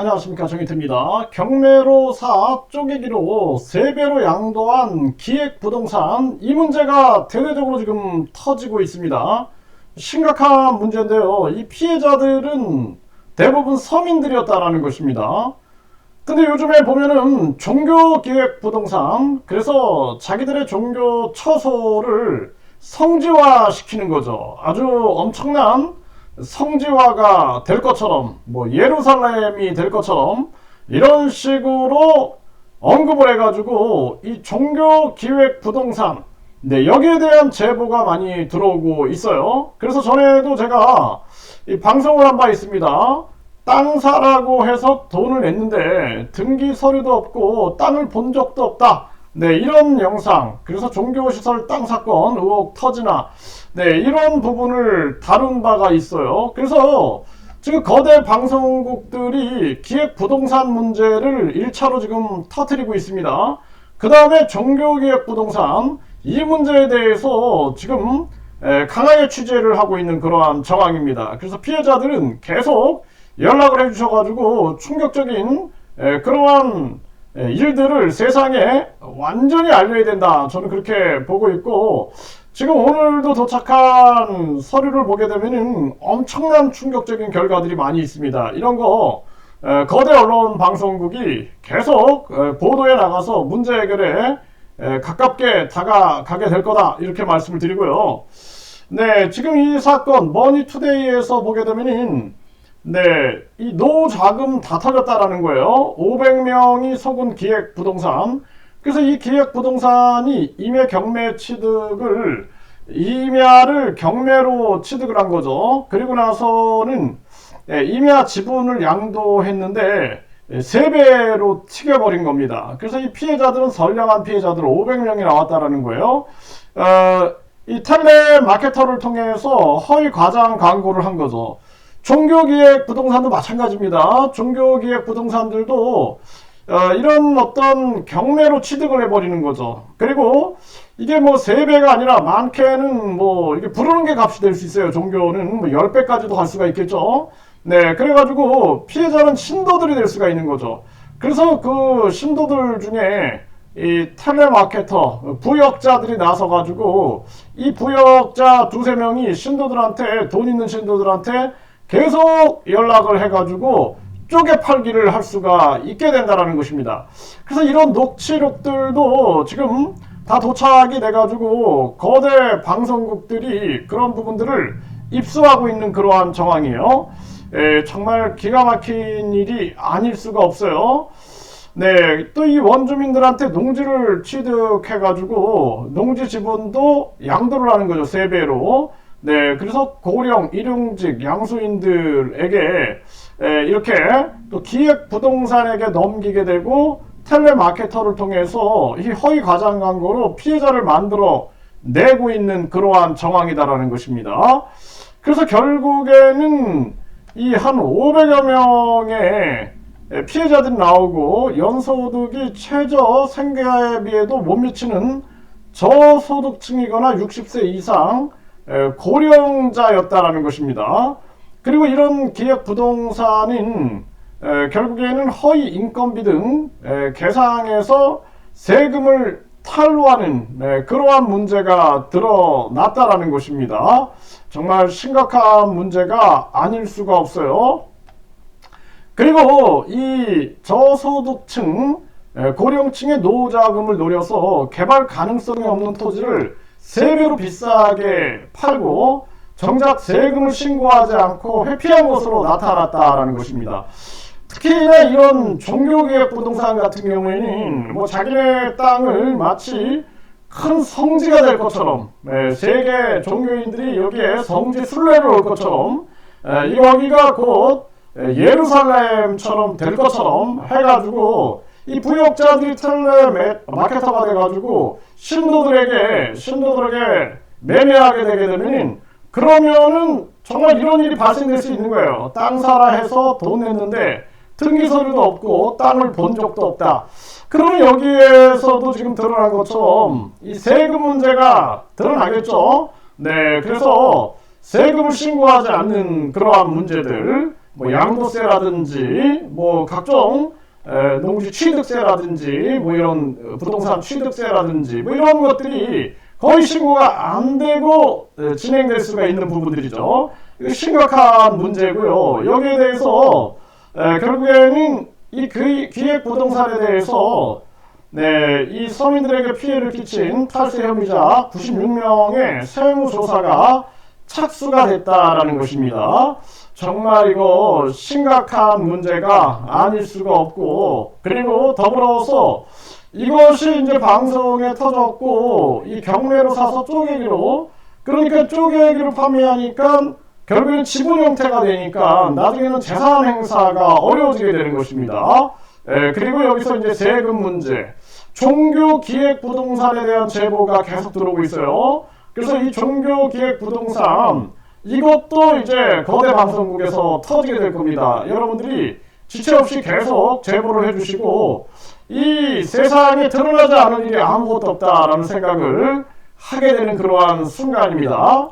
안녕하십니까 정희태입니다. 경매로사 쪼개기로 3배로 양도한 기획부동산 이 문제가 대대적으로 지금 터지고 있습니다. 심각한 문제인데요. 이 피해자들은 대부분 서민들이었다라는 것입니다. 근데 요즘에 보면은 종교기획부동산 그래서 자기들의 종교 처소를 성지화 시키는 거죠. 아주 엄청난 성지화가 될 것처럼 뭐 예루살렘이 될 것처럼 이런 식으로 언급을 해가지고 이 종교 기획 부동산 네 여기에 대한 제보가 많이 들어오고 있어요. 그래서 전에도 제가 이 방송을 한 바 있습니다. 땅 사라고 해서 돈을 냈는데 등기 서류도 없고 땅을 본 적도 없다. 네, 이런 영상. 그래서 종교시설 땅 사건 의혹 터지나. 네, 이런 부분을 다룬 바가 있어요. 그래서 지금 거대 방송국들이 기획 부동산 문제를 1차로 지금 터트리고 있습니다. 그 다음에 종교기획 부동산 이 문제에 대해서 지금 강하게 취재를 하고 있는 그러한 정황입니다. 그래서 피해자들은 계속 연락을 해주셔가지고 충격적인 그러한 일들을 세상에 완전히 알려야 된다. 저는 그렇게 보고 있고 지금 오늘도 도착한 서류를 보게 되면 엄청난 충격적인 결과들이 많이 있습니다. 이런 거 거대 언론 방송국이 계속 보도에 나가서 문제 해결에 가깝게 다가가게 될 거다 이렇게 말씀을 드리고요. 네, 지금 이 사건 머니투데이에서 보게 되면은 네, 이 노자금 다 털렸다라는 거예요. 500명이 속은 기획 부동산. 그래서 이 기획 부동산이 임야 경매 취득을 임야를 경매로 취득을 한 거죠. 그리고 나서는 네, 임야 지분을 양도했는데 세 배로 튀겨버린 겁니다. 그래서 이 피해자들은 선량한 피해자들 500명이 나왔다라는 거예요. 어, 이 텔레 마케터를 통해서 허위 과장 광고를 한 거죠. 종교기획 부동산도 마찬가지입니다. 종교기획 부동산들도 어, 이런 어떤 경매로 취득을 해버리는 거죠. 그리고 이게 뭐 3배가 아니라 많게는 뭐 이게 부르는 게 값이 될 수 있어요. 종교는 뭐 10배까지도 갈 수가 있겠죠. 네, 그래가지고 피해자는 신도들이 될 수가 있는 거죠. 그래서 그 신도들 중에 이 텔레마케터 부역자들이 나서가지고 이 부역자 두세 명이 신도들한테 돈 있는 신도들한테 계속 연락을 해가지고 쪼개 팔기를 할 수가 있게 된다는 것입니다. 그래서 이런 녹취록들도 지금 다 도착이 돼가지고 거대 방송국들이 그런 부분들을 입수하고 있는 그러한 정황이에요. 에, 정말 기가 막힌 일이 아닐 수가 없어요. 네, 또 이 원주민들한테 농지를 취득해가지고 농지 지분도 양도를 하는 거죠. 세 배로. 네, 그래서 고령, 일용직, 양수인들에게 에, 이렇게 또 기획 부동산에게 넘기게 되고 텔레마케터를 통해서 이 허위 과장 광고로 피해자를 만들어 내고 있는 그러한 정황이다라는 것입니다. 그래서 결국에는 이 한 500여 명의 피해자들이 나오고 연소득이 최저 생계에 비해도 못 미치는 저소득층이거나 60세 이상 고령자였다라는 것입니다. 그리고 이런 기획 부동산인 결국에는 허위 인건비 등 계상에서 세금을 탈루하는 그러한 문제가 드러났다라는 것입니다. 정말 심각한 문제가 아닐 수가 없어요. 그리고 이 저소득층 고령층의 노자금을 노려서 개발 가능성이 없는 토지를 세배로 비싸게 팔고 정작 세금을 신고하지 않고 회피한 것으로 나타났다라는 것입니다. 특히나 이런 종교계획 부동산 같은 경우에는 뭐 자기네 땅을 마치 큰 성지가 될 것처럼 네, 세계 종교인들이 여기에 성지 순례를 올 것처럼 이 여기가 곧 예루살렘처럼 될 것처럼 해가지고 이 부역자들이 텔레 마케터가 돼가지고 신도들에게 신도들에게 매매하게 되게 되면 그러면은 정말 이런 일이 발생될 수 있는 거예요. 땅 사라 해서 돈 냈는데 등기 서류도 없고 땅을 본 적도 없다. 그러면 여기에서도 지금 드러난 것처럼 이 세금 문제가 드러나겠죠. 네, 그래서 세금을 신고하지 않는 그러한 문제들 뭐 양도세라든지 뭐 각종 에, 농지 취득세라든지 뭐 이런 어, 부동산 취득세라든지 뭐 이런 것들이 거의 신고가 안 되고 에, 진행될 수가 있는 부분들이죠. 심각한 문제고요. 여기에 대해서 에, 결국에는 이 그- 기획 부동산에 대해서 네, 이 서민들에게 피해를 끼친 탈세 혐의자 96명의 세무조사가 착수가 됐다라는 것입니다. 정말 이거 심각한 문제가 아닐 수가 없고, 그리고 더불어서 이것이 이제 방송에 터졌고, 이 경매로 사서 쪼개기로, 그러니까 쪼개기로 판매하니까 결국엔 지분 형태가 되니까 나중에는 재산 행사가 어려워지게 되는 것입니다. 예, 그리고 여기서 이제 세금 문제, 종교 기획 부동산에 대한 제보가 계속 들어오고 있어요. 그래서 이 종교 기획 부동산 이것도 이제 거대 방송국에서 터지게 될 겁니다. 여러분들이 지체 없이 계속 제보를 해주시고 이 세상에 드러나지 않은 일이 아무것도 없다라는 생각을 하게 되는 그러한 순간입니다.